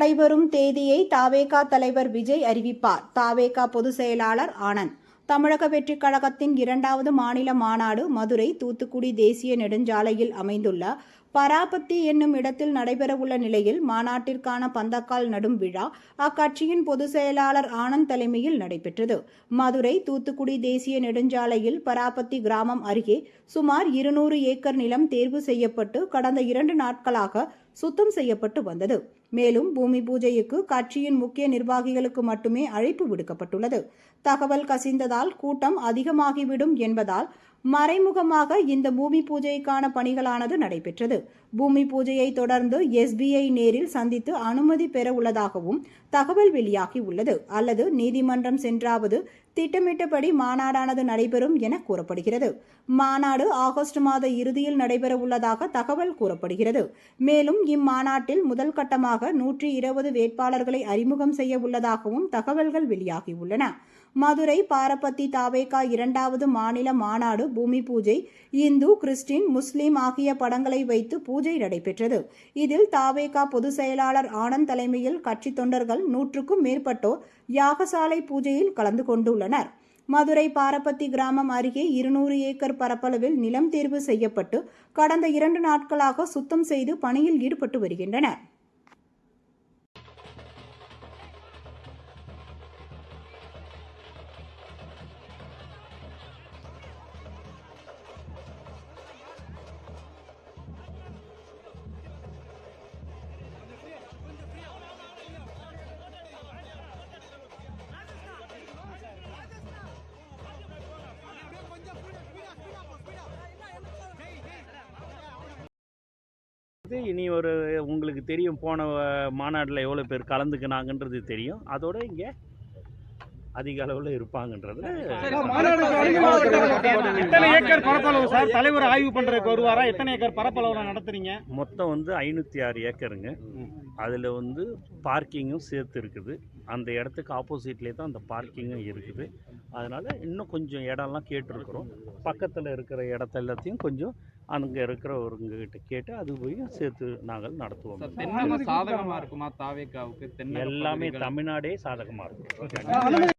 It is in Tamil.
நடைபெறும் தேதியை தாவேகா தலைவர் விஜய் அறிவிப்பார். தாவேகா பொதுச் செயலாளர் ஆனந்த். தமிழக வெற்றிக் கழகத்தின் இரண்டாவது மாநில மாநாடு மதுரை தூத்துக்குடி தேசிய நெடுஞ்சாலையில் அமைந்துள்ள பராபத்தி என்னும் இடத்தில் நடைபெறவுள்ள நிலையில் மாநாட்டிற்கான பந்தக்கால் நடும் விழா அக்கட்சியின் பொதுச் செயலாளர் ஆனந்த் தலைமையில் நடைபெற்றது. மதுரை தூத்துக்குடி தேசிய நெடுஞ்சாலையில் பராபத்தி கிராமம் அருகே சுமார் இருநூறு ஏக்கர் நிலம் தேர்வு செய்யப்பட்டு கடந்த இரண்டு நாட்களாக சுத்தம் செய்யப்பட்டு வந்தது. மேலும் பூமி பூஜைக்கு கட்சியின் முக்கிய நிர்வாகிகளுக்கு மட்டுமே அழைப்பு விடுக்கப்பட்டுள்ளது. தகவல் கசிந்ததால் கூட்டம் அதிகமாகிவிடும் என்பதால் மறைமுகமாக இந்த பூமி பூஜைக்கான பணிகளானது நடைபெற்றது. பூமி பூஜையை தொடர்ந்து எஸ்பிஐ நேரில் சந்தித்து அனுமதி பெற உள்ளதாகவும் தகவல் வெளியாகி உள்ளது. அல்லது நீதிமன்றம் சென்றாவது திட்டமிட்டபடி மாநாடானது நடைபெறும் என கூறப்படுகிறது. மாநாடு ஆகஸ்ட் மாத இறுதியில் நடைபெற உள்ளதாக தகவல் கூறப்படுகிறது. மேலும் இம்மாநாட்டில் முதல் கட்டமாக நூற்றி இருபது வேட்பாளர்களை அறிமுகம் செய்ய உள்ளதாகவும் தகவல்கள் வெளியாகியுள்ளன மதுரை பாரபத்தி தாவேகா இரண்டாவது மாநில மாநாடு பூமி பூஜை இந்து கிறிஸ்டின் முஸ்லிம் ஆகிய படங்களை வைத்து பூஜை நடைபெற்றது. இதில் தாவேகா பொதுச் செயலாளர் ஆனந்த் தலைமையில் கட்சி தொண்டர்கள் நூற்றுக்கும் மேற்பட்டோர் யாகசாலை பூஜையில் கலந்து கொண்டுள்ளனர். மதுரை பாரப்பத்தி கிராமம் அருகே இருநூறு ஏக்கர் பரப்பளவில் நிலம் தேர்வு செய்யப்பட்டு கடந்த இரண்டு நாட்களாக சுத்தம் செய்து பணியில் ஈடுபட்டு வருகின்றனர். இது இனி ஒரு உங்களுக்கு தெரியும் போன மாநாட்டில் எவ்வளோ பேர் கலந்துக்கினாங்கன்றது தெரியும். அதோட இங்கே அதிக அளவில் இருப்பாங்கன்றது எத்தனை ஏக்கர் பரப்பளவு சார்? தலைவர் ஆய்வு பண்றதுக்கு வருவாரா? எத்தனை ஏக்கர் பரப்பளவுல நடத்துறீங்க? மொத்தம் வந்து ஐநூற்றி ஆறு ஏக்கருங்க. அதில் வந்து பார்க்கிங்கும் சேர்த்து இருக்குது. அந்த இடத்துக்கு ஆப்போசிட்லேயே தான் அந்த பார்க்கிங்கும் இருக்குது. அதனால் இன்னும் கொஞ்சம் இடம்லாம் கேட்டிருக்கிறோம். பக்கத்தில் இருக்கிற இடத்த எல்லாத்தையும் கொஞ்சம் அங்கே இருக்கிறவங்ககிட்ட கேட்டு அது போய் சேர்த்து நாங்கள் நடத்துவோம். சார் தென்னக சாதகமா இருக்குமா? தாவேக்காவுக்கு எல்லாமே தமிழ்நாடே சாதகமாக இருக்கும்